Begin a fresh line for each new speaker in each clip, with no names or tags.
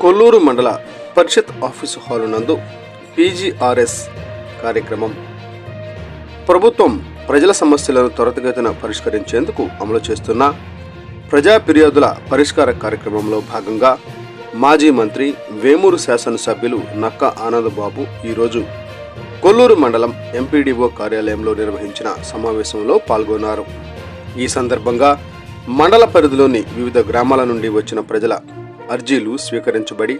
కొల్లూరు మండల పరిషత్ office hall నందు PGRS కార్యక్రమం. ప్రభుత్వం ప్రజల సమస్యలను త్వరితగతిన పరిష్కరించేందుకు అమలు చేస్తున్న ప్రజా ఫిర్యాదుల పరిష్కార కార్యక్రమంలో భాగంగా మాజీ మంత్రి వేమూరు శాసనసభ్యులు నక్క ఆనందబాబు ఈరోజు కొల్లూరు మండలం ఎంపీడీఓ కార్యాలయంలో నిర్వహించిన సమావేశంలో పాల్గొన్నారు. ఈ సందర్భంగా మండల పరిధిలోని వివిధ గ్రామాల నుండి వచ్చిన ప్రజల అర్జీలు స్వీకరించబడి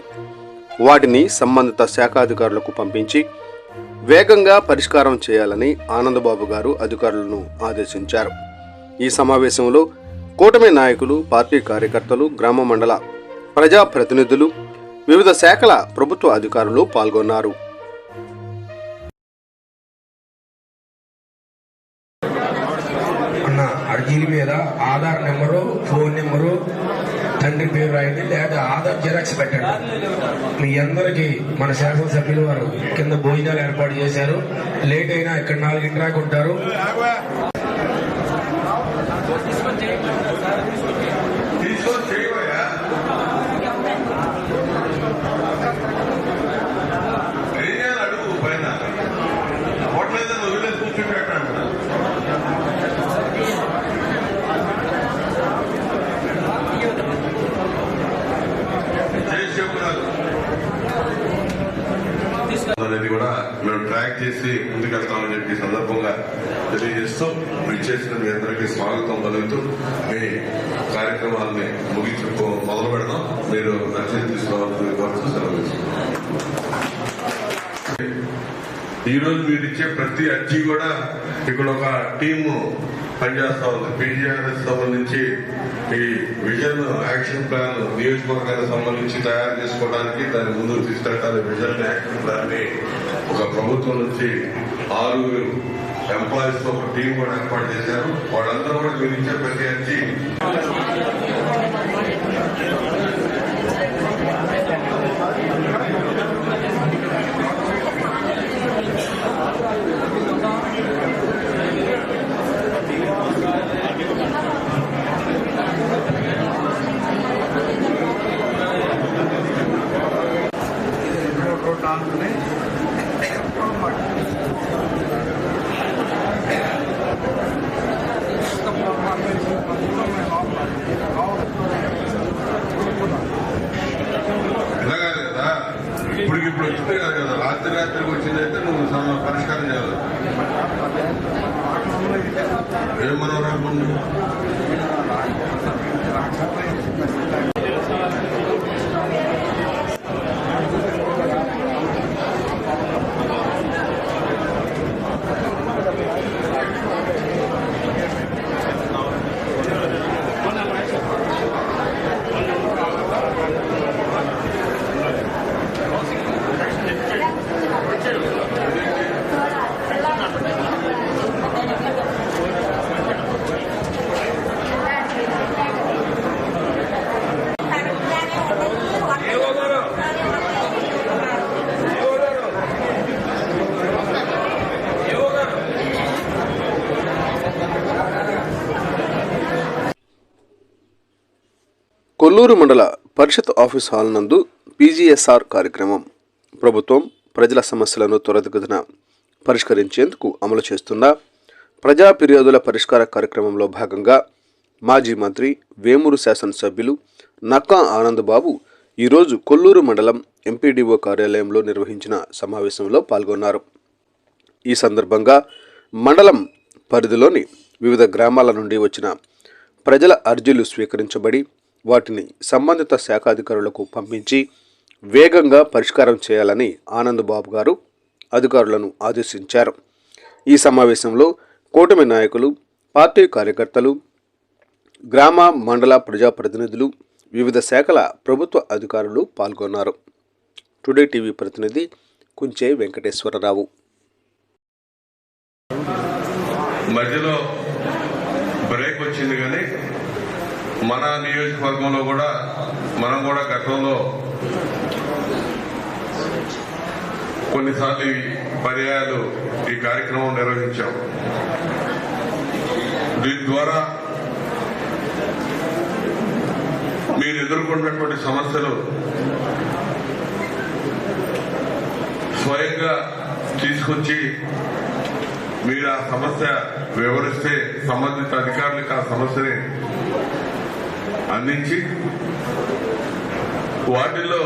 వాటిని సంబంధిత శాఖాధికారులకు పంపించి వేగంగా పరిష్కారం చేయాలని ఆనందబాబు గారు అధికారులను ఆదేశించారు. ఈ సమావేశంలో కూటమి నాయకులు పార్టీ కార్యకర్తలు గ్రామ మండల ప్రజా ప్రతినిధులు వివిధ శాఖల ప్రభుత్వ అధికారులు పాల్గొన్నారు.
రాయండి లేదా ఆధార్ జిరాక్స్ పెట్టండి. మీ అందరికీ మన శాసనసభ్యులు వారు కింద భోజనాలు ఏర్పాటు చేశారు. లేట్ అయినా ఇక్కడ నాలుగింటి దాకా ఉంటారు
తీసుకొని చేయవయ్యా ఏం చేయాలి అడుగు పైన హోటల్ నువ్వు వెళ్ళి కూర్చుని పెట్టాను అనేది కూడా మేము ట్రాక్ చేసి ముందుకెళ్తామని చెప్పి సందర్భంగా తెలియజేస్తూ మీరు చేసిన మీ అందరికీ స్వాగతం పలుకుతూ మీ కార్యక్రమాన్ని ముగించు మొదలు పెడదాం. మీరు నచ్చిన తీసుకోవాలని కోరుతూ సెలవు ఈరోజు మీరు ఇచ్చే ప్రతి అర్జీ కూడా ఇక్కడ ఒక టీము పనిచేస్తా ఉంది. పీజీఆర్ఎస్ సంబంధించి ఈ విజన్ యాక్షన్ ప్లాన్ నియోజకవర్గానికి సంబంధించి తయారు చేసుకోవడానికి దాన్ని ముందుకు తీసుకెళ్ళడానికి విజన్ యాక్షన్ ప్లాన్ని ఒక ప్రభుత్వం నుంచి ఆరుగురు ఎంప్లాయీస్తో ఒక టీం కూడా ఏర్పాటు చేశారు. వాళ్ళందరూ కూడా మీరు ఇచ్చే ప్రతి అర్జీ ఇలా కాదు కదా ఇప్పుడు ఇప్పుడు కాదు కదా రాత్రి రాత్రికి వచ్చిందైతే నువ్వు సమ- పరిష్కారం చేయాలి. ఏం మనం
కొల్లూరు మండల పరిషత్ ఆఫీస్ హాల్ నందు పీజీఎస్ఆర్ కార్యక్రమం ప్రభుత్వం ప్రజల సమస్యలను త్వరితగతిన పరిష్కరించేందుకు అమలు చేస్తున్న ప్రజా ఫిర్యాదుల పరిష్కార కార్యక్రమంలో భాగంగా మాజీ మంత్రి వేమూరు శాసనసభ్యులు నక్కా ఆనందబాబు ఈరోజు కొల్లూరు మండలం ఎంపీడీఓ కార్యాలయంలో నిర్వహించిన సమావేశంలో పాల్గొన్నారు. ఈ సందర్భంగా మండలం పరిధిలోని వివిధ గ్రామాల నుండి వచ్చిన ప్రజల అర్జీలు స్వీకరించబడి వాటిని సంబంధిత శాఖాధికారులకు పంపించి వేగంగా పరిష్కారం చేయాలని ఆనందబాబు గారు అధికారులను ఆదేశించారు. ఈ సమావేశంలో కూటమి నాయకులు పార్టీ కార్యకర్తలు గ్రామ మండల ప్రజాప్రతినిధులు వివిధ శాఖల ప్రభుత్వ అధికారులు పాల్గొన్నారు. టుడే టీవీ ప్రతినిధి కుంచే వెంకటేశ్వరరావు.
మధ్యలో బ్రేక్ వచ్చింది కానీ మన నియోజకవర్గంలో కూడా మనం కూడా గతంలో కొన్నిసార్లు పర్యాయాలు ఈ కార్యక్రమం నిర్వహించాం. దీని ద్వారా మీ మీరు ఎదుర్కొన్నటువంటి సమస్యలు స్వయంగా తీసుకొచ్చి మీరు ఆ సమస్య వివరిస్తే సంబంధిత అధికారులకు ఆ సమస్యని అందించి వాటిల్లో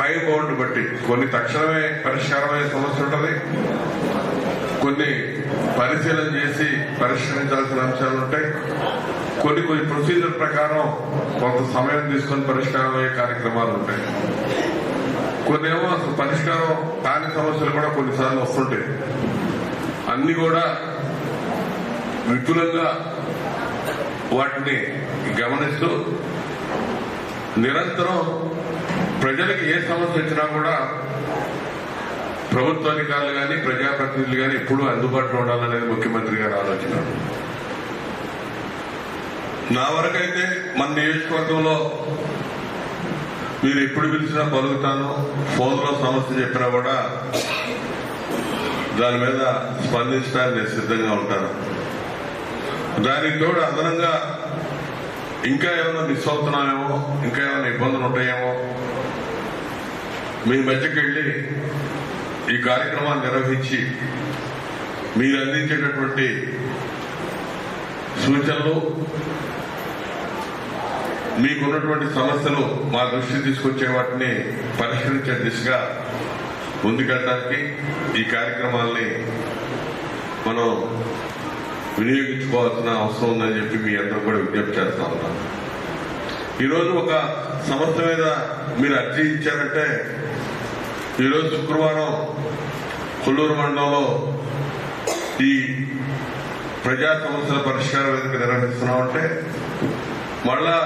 టైం బౌండ్ బట్టి కొన్ని తక్షణమే పరిష్కారమయ్యే సమస్య ఉంటుంది. కొన్ని పరిశీలన చేసి పరిష్కరించాల్సిన అంశాలు ఉంటాయి. కొన్ని కొన్ని ప్రొసీజర్ ప్రకారం కొంత సమయం తీసుకొని పరిష్కారం అయ్యే కార్యక్రమాలు ఉంటాయి. కొన్ని ఏమో అసలు పరిష్కారం కాని సమస్యలు కూడా కొన్నిసార్లు వస్తుంటాయి. అన్ని కూడా విపులంగా వాటిని గమనిస్తూ నిరంతరం ప్రజలకు ఏ సమస్య వచ్చినా కూడా ప్రభుత్వాధికారులు కానీ ప్రజాప్రతినిధులు కానీ ఎప్పుడూ అందుబాటులో ఉండాలనేది ముఖ్యమంత్రి గారి ఆలోచన. నా వరకైతే మన నియోజకవర్గంలో మీరు ఎప్పుడు పిలిచినా పలుకుతాను. ఫోన్లో సమస్య చెప్పినా కూడా దాని మీద స్పందించడానికి నేను సిద్ధంగా ఉంటాను. దానికి తోడు అదనంగా ఇంకా ఏమైనా మిస్ అవుతున్నామేమో ఇంకా ఏమైనా ఇబ్బందులు ఉంటాయేమో మీ మధ్యకి వెళ్ళి ఈ కార్యక్రమాన్ని నిర్వహించి మీరు అందించేటటువంటి సూచనలు మీకున్నటువంటి సమస్యలు మా దృష్టికి తీసుకొచ్చే వాటిని పరిష్కరించే దిశగా ముందుకెళ్ళడానికి ఈ కార్యక్రమాల్ని మనం వినియోగించుకోవాల్సిన అవసరం ఉందని చెప్పి మీ అందరూ కూడా విజ్ఞప్తి చేస్తా ఉన్నాను ఈరోజు ఒక సమస్య మీద మీరు అర్జీ ఇచ్చారంటే ఈరోజు శుక్రవారం కొల్లూరు మండలంలో ఈ ప్రజా సమస్యల పరిష్కారం వేదిక నిర్వహిస్తున్నామంటే మళ్ళా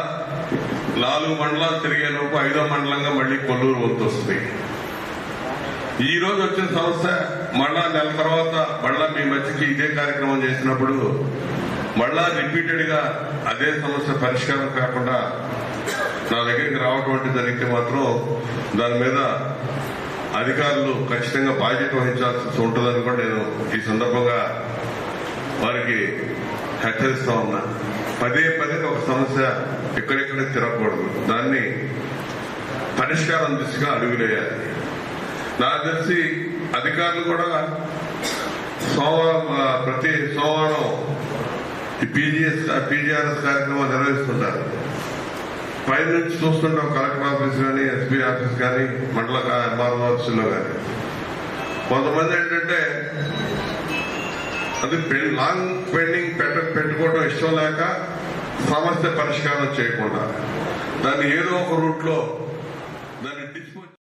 నాలుగు మండలాలు తిరిగే లోపు ఐదో మండలంగా మళ్ళీ కొల్లూరు వంతు వస్తుంది. ఈ రోజు వచ్చిన సంస్థ మళ్ళా నెల తర్వాత మళ్ళా మీ మధ్యకి ఇదే కార్యక్రమం చేసినప్పుడు మళ్ళా రిపీటెడ్గా అదే సమస్య పరిష్కారం కాకుండా నా దగ్గరికి రావటువంటి జరిగితే మాత్రం దాని మీద అధికారులు ఖచ్చితంగా బాధ్యత వహించాల్సి ఉంటుందని కూడా నేను ఈ సందర్భంగా వారికి హెచ్చరిస్తా ఉన్నా. పదే పదే ఒక సమస్య ఎక్కడెక్కడ తిరగకూడదు. దాన్ని పరిష్కారం దిశగా అడుగులేయాలి. నాకు తెలిసి అధికారులు కూడా సోమవారం ప్రతి సోమవారం ఈ పీజీఎస్ పీజీఆర్ఎస్ కార్యక్రమం నిర్వహిస్తుంటారు పై నుంచి చూస్తుంటాం కలెక్టర్ ఆఫీస్ కానీ ఎస్పీ ఆఫీస్ కానీ మండల ఎంఆర్ఓ ఆఫీసులో కానీ కొంతమంది ఏంటంటే అది పె- లాంగ్ పెండింగ్ పెట్ట పెట్టుకోవడం ఇష్టం లేక సమస్య పరిష్కారం చేయకుండా దాన్ని ఏదో ఒక రూట్లో